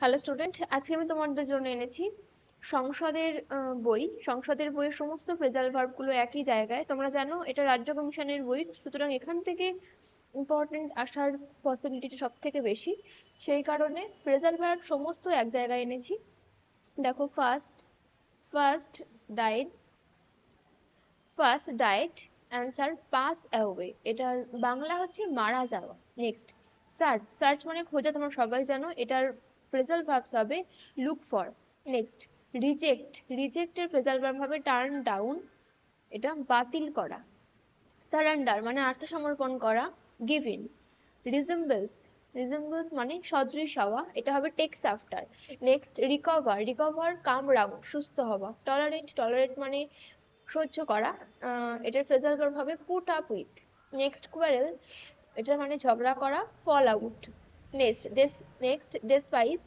Hello student আজকে আমি তোমাদের জন্য এনেছি সংসদের বই। সংসদের বইয়ের সমস্ত ফ্রেজাল ভার্বগুলো একই জায়গায়। তোমরা জানো, এটা রাজ্য কমিশনের বই। সুতরাং এখান থেকে ইম্পর্টেন্ট আসার পসিবিলিটি সব থেকে বেশি। সেই কারণে ফ্রেজাল ভার্ব সমস্ত এক জায়গায় এনেছি। দেখো first first died first died answer pass away এটার বাংলা হচ্ছে মারা যাওয়া। নেক্সট সার্চ সার্চ মানে খোঁজা, তোমরা সবাই জানো। এটার ফ্রেজাল ভার্বস হবে লুক ফর নেক্সট রিজেক্ট রিজেক্টের ফ্রেজাল ভার্ব হবে টার্ন ডাউন এটা বাতিল করা। সারেন্ডার মানে আত্মসমর্পণ করা গিভ ইন রিজেম্বলস রিজেম্বলস মানে সদৃশ হওয়া, এটা হবে takes after next recover recover come round সুস্থ হওয়া। টলারেট টলারেট মানে সহ্য করা এটার ফ্রেজাল ভার্ব হবে put up with next quarrel এটার মানে ঝগড়া করা ফল আউট নেক্সট ডেস next despise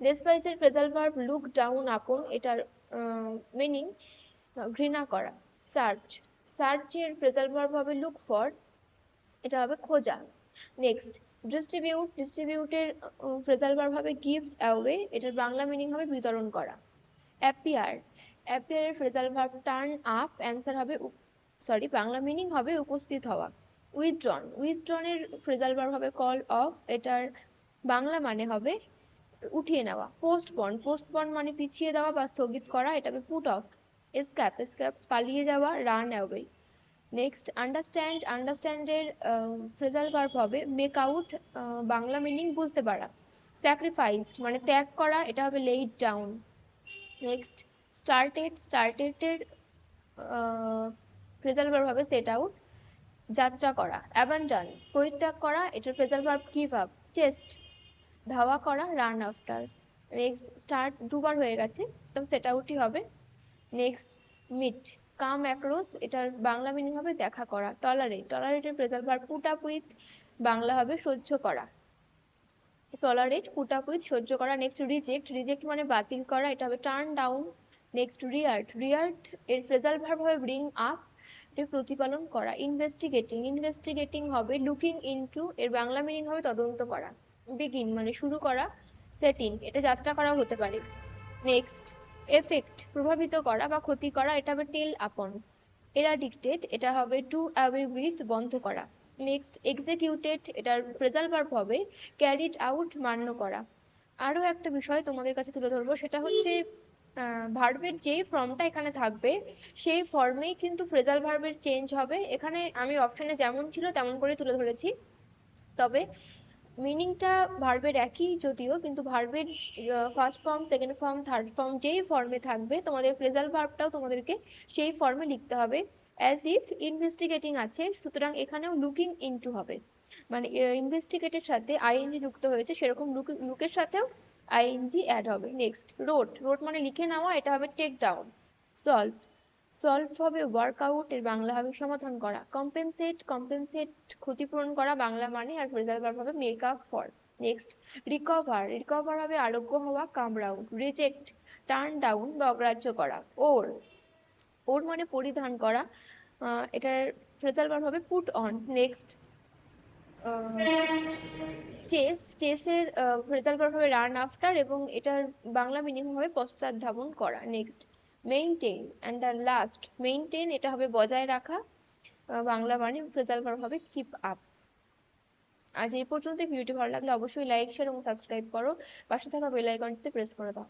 ডেসপাইসের phrasal verb look down upon এটার মিনিং ঘৃণা করা সার্চ সার্চের ফ্রেজাল ভার্ব হবে লুক ফর এটা হবে খোঁজা। নেক্সট ডিস্ট্রিবিউট ডিস্ট্রিবিউটের ফ্রেজাল ভার্ব হবে গিভ অ্যাওয়ে এটার বাংলা মিনিং হবে বিতরণ করা। Appear অ্যাপিয়ারের phrasal verb turn up answer হবে সরি বাংলা মিনিং হবে উপস্থিত হওয়া। উইথড্রন উইথড্রনের ফ্রেজাল ভার্ব হবে কল অফ এটার বাংলা মানে হবে উঠিয়ে নেওয়া পোস্টপন পোস্টপন মানে পিছিয়ে দেওয়া বা স্থগিত করা এটা হবে পুট অফ এসক্যাপ এসক্যাপ পালিয়ে যাওয়া রান অ্যাওয়ে নেক্সট আন্ডারস্ট্যান্ড আন্ডারস্ট্যান্ডের ফ্রেজাল ভার্ব হবে মেক আউট বাংলা মিনিং বুঝতে পারা। স্যাক্রিফাইসড মানে ত্যাগ করা, এটা হবে লেইড ডাউন নেক্সট স্টার্টেড স্টার্টেডের ফ্রেজাল ভার্ব হবে সেট আউট যাত্রা করা অ্যাবান্ডন পরিত্যাগ করা, এটার phrasal verb give up chased ধাওয়া করা রান আফটার নেক্সট স্টার্ট দুবার হয়ে গেছে তবে সেট আউটই হবে নেক্সট মিট কাম অ্যাক্রস এটার বাংলা মিনিং হবে দেখা করা tolerate টলারেটের phrasal verb put up with Bangla হবে সহ্য করা টলারেট পুট আপ উইথ সহ্য করা নেক্সট রিজেক্ট রিজেক্ট মানে বাতিল করা, এটা হবে turn down next rear rear এর ফ্রেজাল ভার্ব হবে ব্রিং আপ প্রতিপালন করা। ইনভেস্টিগেটিং ইনভেস্টিগেটিং হবে লুকিং ইনটু এর বাংলা মিনিং হবে তদন্ত করা। বিগিন মানে শুরু করা সেটিং এটা যাত্রা করাও হতে পারে। নেক্সট এফেক্ট প্রভাবিত করা বা ক্ষতি করা, এটা হবে টেল আপন এরাডিক্টেড এটা হবে টু অ্যাওয়ে উইথ বন্ধ করা। নেক্সট এক্সিকিউটেড এটার ভার্ব হবে ক্যারিড আউট মান্য করা। আরও একটা বিষয় তোমাদের কাছে তুলে ধরবো, সেটা হচ্ছে ভার্বের যেই ফর্মটা এখানে থাকবে, সেই ফর্মেই কিন্তু ফ্রেজাল ভার্বের চেঞ্জ হবে। এখানে আমি অপশনে যেমন ছিল তেমন করে তুলে ধরেছি। তবে মিনিংটা ভার্বের একই যদিও, কিন্তু ভার্বের first form second form third form যেই ফর্মে থাকবে, তোমাদের ফ্রেজাল ভার্বটাও তোমাদেরকে সেই ফর্মে লিখতে হবে। অ্যাজ ইফ ইনভেস্টিগেটিং আছে, সুতরাং এখানেও লুকিং ইনটু হবে। মানে ইনভেস্টিগেটের সাথে আইএনজি যুক্ত হয়েছে, সেরকম লুকের সাথেও আইএনজি অ্যাড হবে। নেক্সট রোড রোড মানে লিখে নেওয়া, এটা হবে টেক ডাউন সলভ সলভ হবে ওয়ার্কআউট এর বাংলা হবে সমাধান করা। কম্পেনসেট কম্পেনসেট ক্ষতিপূরণ করা, বাংলা মানে আর ভার্ব হবে make up for next recover recover হবে আরোগ্য হওয়া কামড়াউট রিজেক্ট টার্ন ডাউন বা অগ্রাহ্য করা। ওর ওর মানে পরিধান করা। এটার ফ্রেজাল ভার্ব হবে পুট অন নেক্সট চেস চেসের ফ্রেজাল ভার্ব হবে রান আফটার এবং এটার বাংলা মিনিং হবে পশ্চাৎ ধাবন করা। Next maintain and the last maintain এটা হবে বজায় রাখা। বাংলা মানে ফ্রেজাল ভার্ব হবে কিপ আপ আজ এই পর্যন্ত ভিডিওটি ভালো লাগলে অবশ্যই লাইক শেয়ার এবং সাবস্ক্রাইব করো। পাশে থাকা বেল আইকনটিতে প্রেস করে দাও।